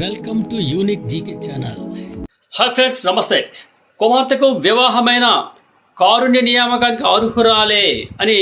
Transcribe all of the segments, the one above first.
Welcome to unique GK channel hi friends నమస్తే. కుమార్తెకు వివాహమైన కారుణ్య నియామకానికి అర్హురాలే అని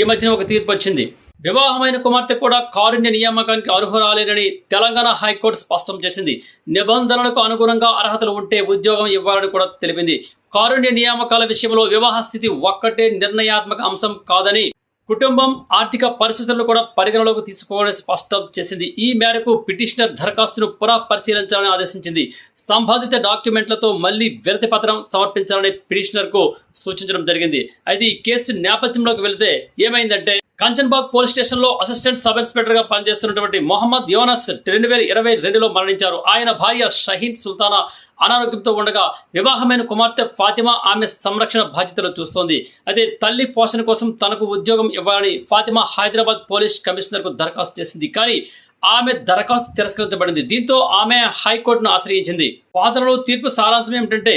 ఈ మధ్యన ఒక తీర్పు వచ్చింది. వివాహమైన కుమార్తె కూడా కారుణ్య నియామకానికి అర్హురాలేనని తెలంగాణ హైకోర్టు స్పష్టం చేసింది. నిబంధనలకు అనుగుణంగా అర్హతలు ఉంటే ఉద్యోగం ఇవ్వాలని కూడా తెలిపింది. కారుణ్య నియామకాల విషయంలో వివాహ స్థితి ఒక్కటే నిర్ణయాత్మక అంశం కాదని కుటుంబం ఆర్థిక పరిస్థితులను కూడా పరిగణలోకి తీసుకోవాలని స్పష్టం చేసింది. ఈ మేరకు పిటిషనర్ దరఖాస్తును పునః పరిశీలించాలని ఆదేశించింది. సంబంధిత డాక్యుమెంట్లతో మళ్ళీ వినతి పత్రం సమర్పించాలని పిటిషనర్కు సూచించడం జరిగింది. అయితే ఈ కేసు నేపథ్యంలోకి వెళితే ఏమైందంటే కంచన్బాగ్ పోలీస్ స్టేషన్లో అసిస్టెంట్ సబ్ ఇన్స్పెక్టర్గా పనిచేస్తున్నటువంటి మొహమ్మద్ యోనస్ రెండు వేల ఇరవై రెండులో మరణించారు. ఆయన భార్య షహీన్ సుల్తానా అనారోగ్యంతో ఉండగా వివాహమైన కుమార్తె ఫాతిమా ఆమె సంరక్షణ బాధ్యతలు చూస్తోంది. అయితే తల్లి పోషణ కోసం తనకు ఉద్యోగం ఇవ్వాలని ఫాతిమా హైదరాబాద్ పోలీస్ కమిషనర్కు దరఖాస్తు చేసింది. కానీ ఆమె దరఖాస్తు తిరస్కరించబడింది. దీంతో ఆమె హైకోర్టును ఆశ్రయించింది. వాదనలో తీర్పు సారాంశం ఏమిటంటే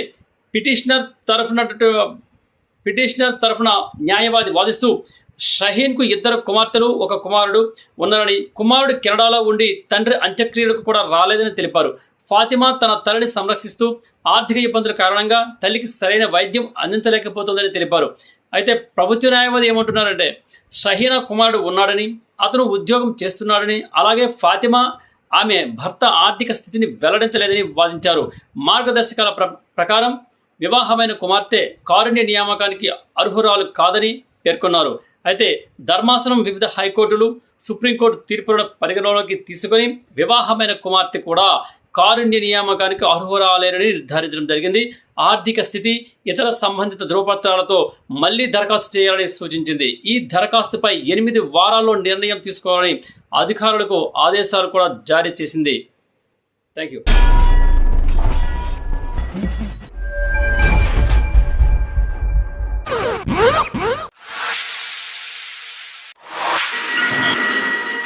పిటిషనర్ తరఫున పిటిషనర్ తరఫున న్యాయవాది వాదిస్తూ షహీన్కు ఇద్దరు కుమార్తెలు ఒక కుమారుడు ఉన్నారని కుమారుడు కెనడాలో ఉండి తండ్రి అంత్యక్రియలకు కూడా రాలేదని తెలిపారు. ఫాతిమా తన తల్లిని సంరక్షిస్తూ ఆర్థిక ఇబ్బందుల కారణంగా తల్లికి సరైన వైద్యం అందించలేకపోతుందని తెలిపారు. అయితే ప్రభుత్వ న్యాయవాది ఏమంటున్నారంటే షహీనా కుమారుడు ఉన్నాడని అతను ఉద్యోగం చేస్తున్నాడని అలాగే ఫాతిమా ఆమె భర్త ఆర్థిక స్థితిని వెల్లడించలేదని వాదించారు. మార్గదర్శకాల ప్ర ప్రకారం వివాహమైన కుమార్తె కారుణ్య నియామకానికి అర్హురాలు కాదని పేర్కొన్నారు. అయితే ధర్మాసనం వివిధ హైకోర్టులు సుప్రీంకోర్టు తీర్పులను పరిగణలోకి తీసుకొని వివాహమైన కుమార్తె కూడా కారుణ్య నియామకానికి అర్హురాలేనని నిర్ధారించడం జరిగింది. ఆర్థిక స్థితి ఇతర సంబంధిత ధృవపత్రాలతో మళ్ళీ దరఖాస్తు చేయాలని సూచించింది. ఈ దరఖాస్తుపై ఎనిమిది వారాల్లో నిర్ణయం తీసుకోవాలని అధికారులకు ఆదేశాలు కూడా జారీ చేసింది. Thank you